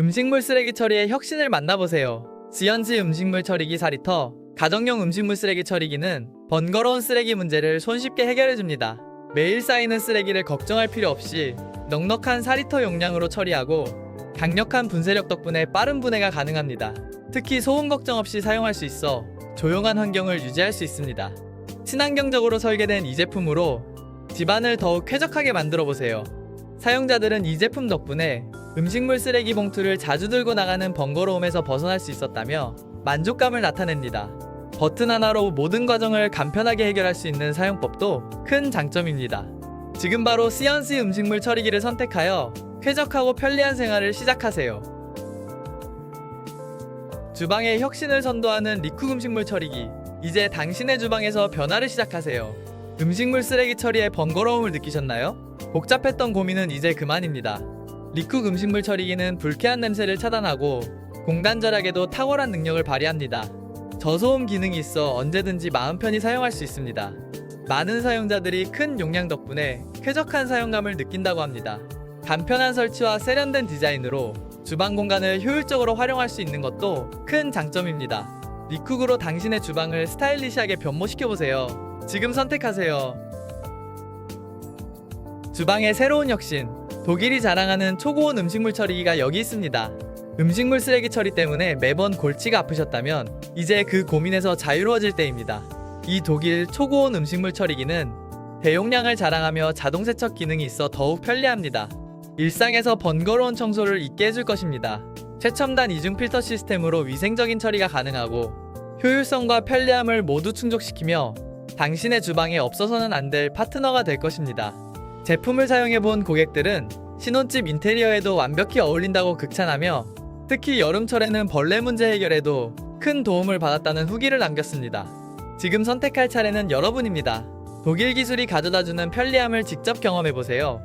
음식물 쓰레기 처리의 혁신을 만나보세요. 지연지 음식물 처리기 사리터 가정용 음식물 쓰레기 처리기는 번거로운 쓰레기 문제를 손쉽게 해결해줍니다. 매일 쌓이는 쓰레기를 걱정할 필요 없이 넉넉한 사리터 용량으로 처리하고 강력한 분쇄력 덕분에 빠른 분해가 가능합니다. 특히 소음 걱정 없이 사용할 수 있어 조용한 환경을 유지할 수 있습니다. 친환경적으로 설계된 이 제품으로 집안을 더욱 쾌적하게 만들어 보세요. 사용자들은 이 제품 덕분에 음식물 쓰레기 봉투를 자주 들고 나가는 번거로움에서 벗어날 수 있었다며 만족감을 나타냅니다. 버튼 하나로 모든 과정을 간편하게 해결할 수 있는 사용법도 큰 장점입니다. 지금 바로 시언시 음식물 처리기를 선택하여 쾌적하고 편리한 생활을 시작하세요. 주방의 혁신을 선도하는 리쿡 음식물 처리기. 이제 당신의 주방에서 변화를 시작하세요. 음식물 쓰레기 처리에 번거로움을 느끼셨나요? 복잡했던 고민은 이제 그만입니다. 리쿡 음식물 처리기는 불쾌한 냄새를 차단하고 공간 절약에도 탁월한 능력을 발휘합니다. 저소음 기능이 있어 언제든지 마음 편히 사용할 수 있습니다. 많은 사용자들이 큰 용량 덕분에 쾌적한 사용감을 느낀다고 합니다. 간편한 설치와 세련된 디자인으로 주방 공간을 효율적으로 활용할 수 있는 것도 큰 장점입니다. 리쿡으로 당신의 주방을 스타일리시하게 변모시켜보세요. 지금 선택하세요. 주방의 새로운 혁신. 독일이 자랑하는 초고온 음식물 처리기가 여기 있습니다. 음식물 쓰레기 처리 때문에 매번 골치가 아프셨다면 이제 그 고민에서 자유로워질 때입니다. 이 독일 초고온 음식물 처리기는 대용량을 자랑하며 자동 세척 기능이 있어 더욱 편리합니다. 일상에서 번거로운 청소를 잊게 해줄 것입니다. 최첨단 이중 필터 시스템으로 위생적인 처리가 가능하고 효율성과 편리함을 모두 충족시키며 당신의 주방에 없어서는 안 될 파트너가 될 것입니다. 제품을 사용해 본 고객들은 신혼집 인테리어에도 완벽히 어울린다고 극찬하며 특히 여름철에는 벌레 문제 해결에도 큰 도움을 받았다는 후기를 남겼습니다. 지금 선택할 차례는 여러분입니다. 독일 기술이 가져다주는 편리함을 직접 경험해 보세요.